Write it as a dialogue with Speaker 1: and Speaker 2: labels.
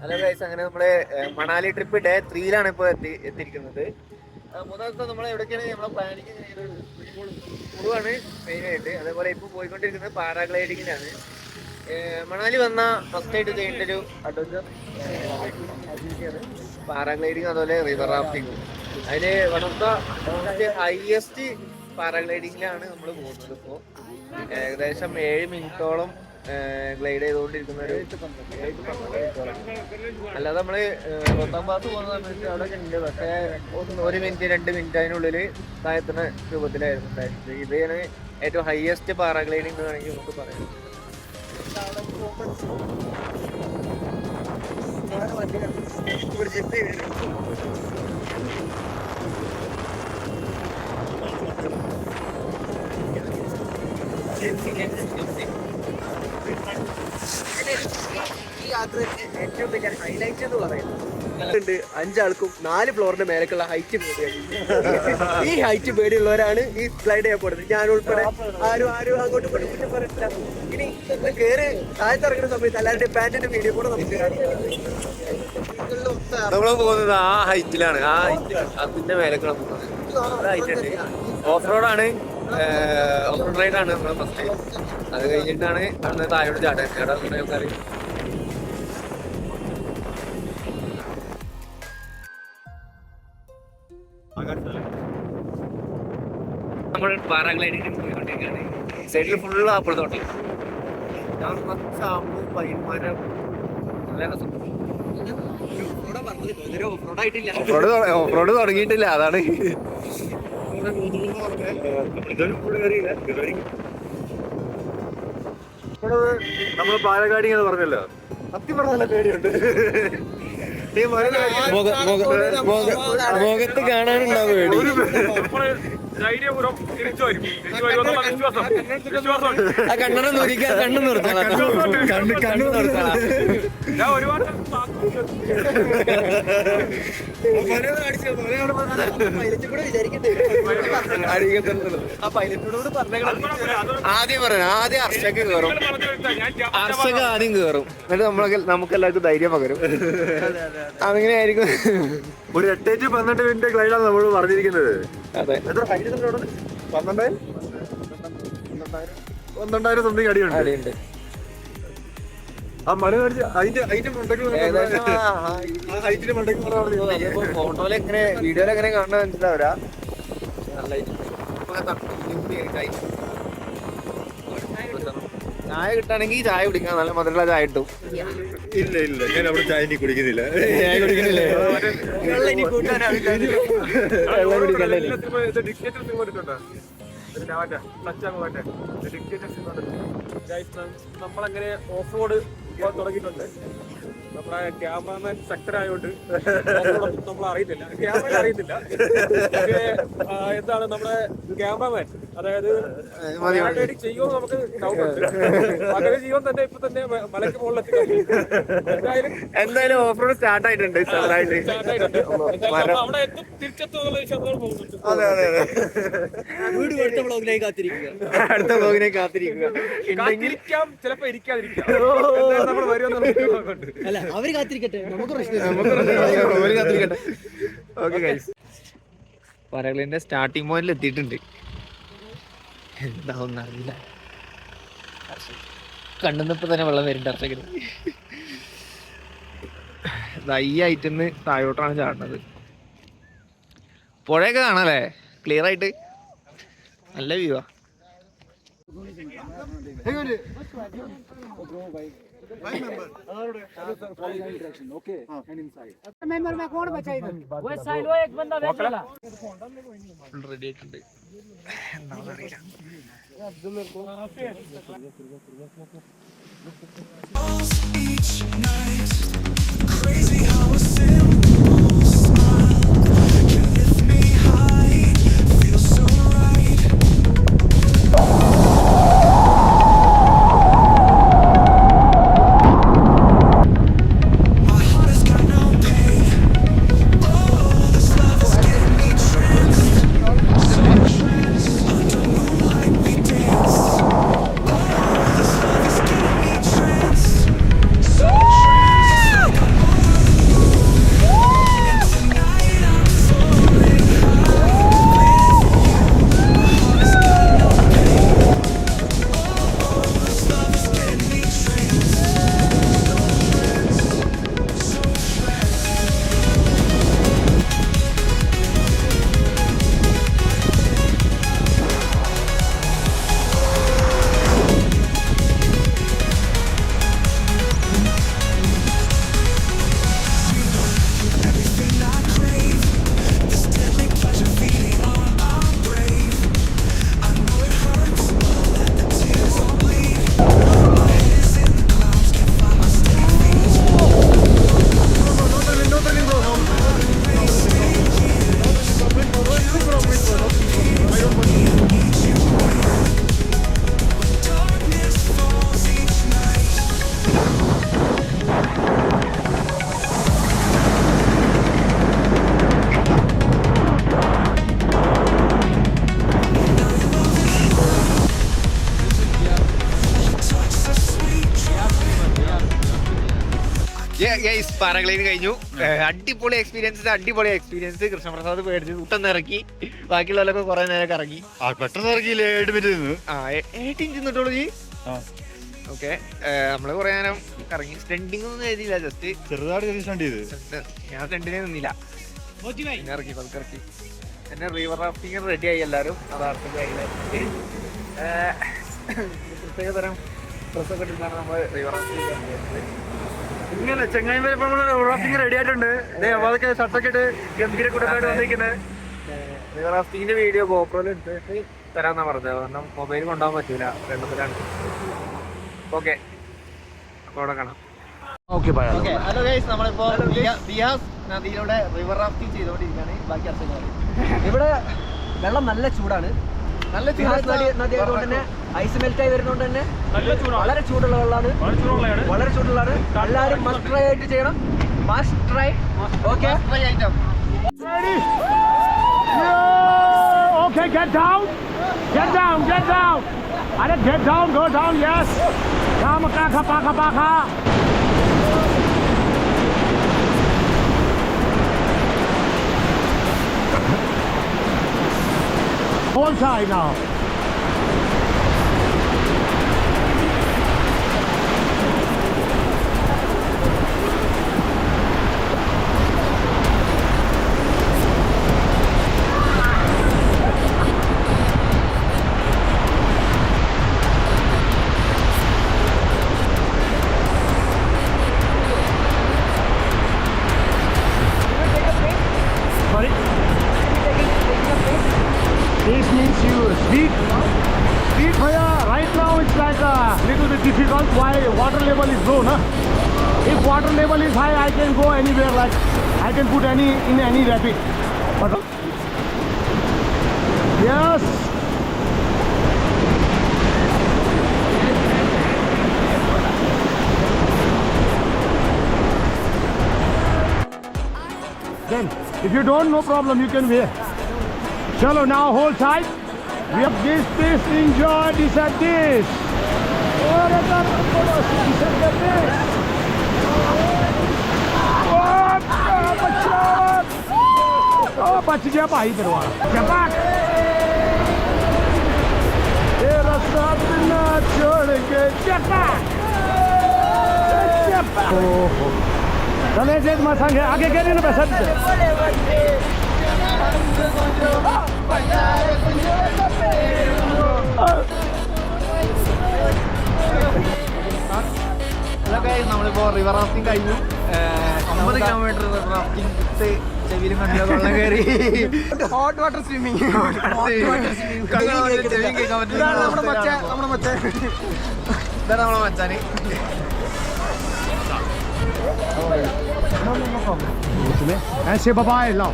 Speaker 1: Hello guys അങ്ങനെ നമ്മൾ Manali trip day ത്രീയിലാണ് ഇപ്പോൾ എത്തി എത്തിയിരിക്കുന്നത്. മൂന്നാമത്തെ നമ്മൾ എവിടേക്കാണ് നമ്മളെ പ്ലാനിങ് കുറുവാണ് മെയിൻ ആയിട്ട്. അതേപോലെ ഇപ്പോൾ പോയിക്കൊണ്ടിരിക്കുന്നത് പാരാഗ്ലൈഡിങ്ങിലാണ് മണാലി വന്ന ഫസ്റ്റ് ആയിട്ട് ചെയ്യേണ്ട ഒരു അഡ്വഞ്ചർ പാരാഗ്ലൈഡിങ് അതുപോലെ റിവർ റാഫ്റ്റിംഗും അതിൽ വൺ ഓഫ് ഹയസ്റ്റ് പാരാഗ്ലൈഡിങ്ങിലാണ് നമ്മൾ പോകുന്നത് ഇപ്പോൾ ഏകദേശം ഏഴ് മിനിറ്റോളം ഗ്ലൈഡ് ചെയ്തുകൊണ്ടിരിക്കുന്ന ഒരു അല്ലാതെ നമ്മൾ പത്താം ക്ലാസ് പോകുന്ന സമയത്ത് അവിടെ ഉണ്ട് പക്ഷേ ഒരു മിനിറ്റ് രണ്ട് മിനിറ്റ് അതിനുള്ളിൽ താഴത്തുന്ന രൂപത്തിലായിരുന്നു ഉണ്ടായിരുന്നത്. ഇതാണ് ഏറ്റവും ഹയസ്റ്റ് പാരാഗ്ലൈഡിംഗ് എന്ന് വേണമെങ്കിൽ നമുക്ക് പറയാം. ഈ ഏറ്റവും വലിയ ഹൈലൈറ്റ്
Speaker 2: ഉണ്ട് അഞ്ചാൾക്കും നാല് ഫ്ലോറിന്റെ മേലേക്കുള്ള ഹൈറ്റ് ഈ ഹൈറ്റ് പേടിയുള്ളവരാണ് ഈ സ്ലൈഡ് ചെയ്യാൻ പോകുന്നത് ഞാൻ ഉൾപ്പെടെ ആരും ആരും അങ്ങോട്ട് ഇങ്ങോട്ടും കുറ്റം പറഞ്ഞിട്ടില്ല ഇനി കയറി താഴത്തിറങ്ങുന്ന സമയത്ത് എല്ലാവരുടെയും പാന്റിന്റെ വീഡിയോ കൂടെ നമുക്ക്
Speaker 1: നമ്മൾ പോകുന്നത് ആ ഹൈറ്റിലാണ് ആ ഹൈറ്റ് അതിന്റെ മേലെ ഹൈറ്റ് ഉണ്ട്. ഓഫ് റോഡാണ് ഓഫ് റോഡ് റൈഡാണ് നമ്മൾ ഫസ്റ്റ് അത് കഴിഞ്ഞിട്ടാണ് അന്ന് തായോട് ചാടാൻ. ചാടാൻ ആൾക്കാർ നമ്മൾ പാരാഗ്ലൈഡിങ്ങിന് പോയിക്കൊണ്ടിരിക്കുകയാണ്. സൈഡിൽ ഫുള്ള് ആപ്പിൾ തോട്ടം. ഞാൻ കുറച്ച് ആമ്പും പയ്യന്മാരും നല്ല രസം. ഓഫ് റോഡ് തുടങ്ങിയിട്ടില്ല അതാണ്.
Speaker 3: നമ്മൾ പാലക്കാടി പറഞ്ഞല്ലോ. സത്യം പറഞ്ഞ നല്ല പേടിയുണ്ട്.
Speaker 2: മുഖത്ത് കാണാനുണ്ടാവും പേടി.
Speaker 3: ധൈര്യപൂർവം തിരിച്ചു വരും. തിരിച്ചു വരുമെന്നുള്ള വിശ്വാസം. വിശ്വാസമുണ്ട്
Speaker 2: നോക്കിക്കാൻ കണ്ണു നിർത്തണം. കണ്ണ് കണ്ണു നിർത്തണം.
Speaker 3: ഞാൻ ഒരുപാട്
Speaker 1: ആദ്യം പറഞ്ഞു ആദ്യം അർഷക്ക് കയറും
Speaker 3: ഞാൻ
Speaker 1: ആദ്യം കയറും എന്നിട്ട് നമ്മളൊക്കെ നമുക്ക് എല്ലാവർക്കും ധൈര്യം പകരും. അങ്ങനെ ആയിരിക്കും
Speaker 3: ഒരു എട്ടേറ്റ് പന്ത്രണ്ട് മിനിറ്റ് ഗ്ലൈഡാണ് നമ്മൾ പറഞ്ഞിരിക്കുന്നത്.
Speaker 1: അതെ.
Speaker 3: എത്ര അവിടെ? പന്ത്രണ്ടായിരം? പന്ത്രണ്ടായിരം സംതിങ് അടിയുണ്ട്.
Speaker 1: അടിയുണ്ട്.
Speaker 3: ആ മല കാണിച്ച് അതിന്റെ അതിന്റെ മണ്ടക്ക് ഹൈറ്റിന്റെ.
Speaker 1: അതിപ്പോ ഫോട്ടോയിൽ എങ്ങനെ വീഡിയോയിൽ എങ്ങനെ കാണാൻ മനസ്സിലാവില്ല. ഇപ്പൊ തണുപ്പ് ഇങ്ങനെ കഴി. ചായ കിട്ടാണെങ്കിൽ ചായ കുടിക്കാൻ നല്ല മധുരമുള്ള ചായ കിട്ടും.
Speaker 3: ഇല്ല. ഇല്ല ഞാൻ അവിടെ ചായ ഇനി കുടിക്കുന്നില്ല.
Speaker 1: ചായ കുടിക്കുന്നില്ലേ?
Speaker 3: നമ്മളങ്ങനെ ഓഫ് റോഡ് തുടങ്ങിയിട്ടുണ്ട്. നമ്മുടെ ക്യാമറമാൻ ശക്തരായോണ്ട് നമ്മൾ അറിയത്തില്ല. ക്യാമറ അറിയത്തില്ല. എന്താണ് നമ്മുടെ ക്യാമറമാൻ അതായത്. ചെയ്യുമോ നമുക്ക് അങ്ങനെ ചെയ്യുമ്പോൾ തന്നെ ഇപ്പൊ തന്നെ മലക്ക് മുകളിലെത്തി എന്തായാലും
Speaker 1: എന്തായാലും ഓഫ് റോഡ് സ്റ്റാർട്ട് ആയിട്ടുണ്ട്.
Speaker 3: അവിടെ എത്തും
Speaker 1: അതെ അതെ അതെ.
Speaker 2: വീട് അടുത്ത ബ്ലോഗിനായി കാത്തിരിക്കുക.
Speaker 1: അടുത്ത ബ്ലോഗിനെ കാത്തിരിക്കുക. ഉണ്ടെങ്കിൽ
Speaker 3: ചിലപ്പോ ഇരിക്കാതിരിക്കാം. നമ്മൾ വരുമെന്നുള്ള
Speaker 2: അല്ല അവർ കാത്തിരിക്കട്ടെ. നമുക്ക്
Speaker 1: കാത്തിരിക്കട്ടെ. ഓക്കെ ഗൈസ് സ്റ്റാർട്ടിംഗ് പോയിന്റിൽ എത്തിയിട്ടുണ്ട്. എന്താവും അറിയില്ല കണ്ണുന്നപ്പോ തന്നെ വെള്ളം വരുന്നുണ്ട് അർച്ചകന് ഈ ഐറ്റന്ന് താഴോട്ടാണ് ചാടുന്നത്. പുഴയൊക്കെ കാണാല്ലേ? ക്ലിയർ ആയിട്ട്? നല്ല വ്യൂവാ five member okay and
Speaker 2: inside member में कौन
Speaker 4: बचा इधर? वो साइलो एक बंदा बैठ
Speaker 3: गया
Speaker 1: रेडी टुडे ना ready Each night, crazy how a അറിയില്ല പാരാഗ്ലൈഡിങ് കഴിഞ്ഞു. അടിപൊളി എക്സ്പീരിയൻസ് അടിപൊളി എക്സ്പീരിയൻസ് കൃഷ്ണപ്രസാദ് പേടിച്ച് കൂട്ടം ഇറക്കി. ബാക്കിയുള്ളവരൊക്കെ കുറെ നേരം ഇറങ്ങി.
Speaker 5: ആ പെട്ടെന്ന് ഇറങ്ങിയില്ലേ? ഏഴ് മിനിറ്റ് നിന്ന്.
Speaker 1: ആ ഏട്ട് ഇഞ്ച് നിന്നിട്ടുള്ളൂ ജി.
Speaker 5: ആ.
Speaker 1: ഓക്കെ. നമ്മൾ കുറെ നേരം കറങ്ങി സ്റ്റണ്ടിങ് ഒന്നും എഴുതിയില്ല ജസ്റ്റ്
Speaker 5: ചെറുതായിട്ട് സ്റ്റണ്ട് ചെയ്ത്.
Speaker 1: ഞാൻ സ്റ്റണ്ടിനെ നിന്നില്ല. പിന്നെ ഇറക്കി പതുക്കെ ഇറക്കി. എന്നെ റിവർ റാഫ്റ്റിംഗ് റെഡി ആയി എല്ലാവരും. അതാണ് പ്രത്യേക തരം ഡ്രസ്സൊക്കെ ഇട്ടിട്ടാണ് നമ്മൾ റിവർ റാഫ്റ്റിംഗ്
Speaker 4: ഇങ്ങനെ ചെങ്ങായി വരെ റാഫ്റ്റിംഗ് റെഡി ആയിട്ടുണ്ട്. ദേ, അപ്പൊ അതൊക്കെ ഷർട്ടൊക്കെ ഇട്ട് ഗംഭീര കുട്ടനായിട്ട് വന്നിരിക്കുന്നത്
Speaker 1: റിവർ റാഫ്റ്റിംഗിന്റെ വീഡിയോ ഗോപ്രോയിൽ എടുത്തിട്ട് തരാന്നാ പറഞ്ഞത്. കാരണം മൊബൈൽ കൊണ്ടുപോകാൻ പറ്റൂല. രണ്ടത്തിലാണ് ഓക്കെ. അപ്പൊ അവിടെ കാണാം.
Speaker 2: ഓക്കെ
Speaker 1: ഹലോ ഗൈസ് നമ്മളിപ്പോ ബിയാ- ബിയാസ് നദിയിലൂടെ റിവർ റാഫ്റ്റിംഗ് ചെയ്തുകൊണ്ടിരിക്കുകയാണ് ബാക്കി അർത്ഥങ്ങൾ
Speaker 2: ഇവിടെ വെള്ളം നല്ല ചൂടാണ്.
Speaker 1: നല്ല
Speaker 2: നദിയായതുകൊണ്ട് നദി നദി ആയതുകൊണ്ട് തന്നെ ഐസ് മെൽറ്റ് ആയി വരുന്നതുകൊണ്ട് തന്നെ വളരെ ചൂടുള്ള വെള്ളമാണ് വളരെ ചൂടുള്ളതാണ്. എല്ലാവരും മസ്റ്റ് ട്രൈ ആയിട്ട് ചെയ്യണം. Must try okay
Speaker 1: item
Speaker 4: Okay, get down. Get down, get down. Ada get down, go down, yes. Kama kaka paka paka. full time now. Level is high, I can go anywhere. Like I can put any in any rapid. But yes. Then, if you don't, no problem, you can wear. Chalo, now hold tight. We have this, this, enjoy this and this. Oh, that's Oh, batidinha a barriga, mano. Get back! It é not been not turning good. Get é Get back! Oh, oh. Dann ist jetzt mal sagen, Ake, geh in
Speaker 1: die Besserung. Oh, അപ്പോൾ river rafting കഴിഞ്ഞു. അമ്പത് kilometre river rafting ഇട്ട് ചെവിയിലും
Speaker 2: hot water swimming നമ്മുടെ മച്ച നമ്മുടെ മച്ച
Speaker 1: ഇതാണ് നമ്മുടെ മച്ചാന്
Speaker 4: Bye. I say
Speaker 1: bye. Bye. now.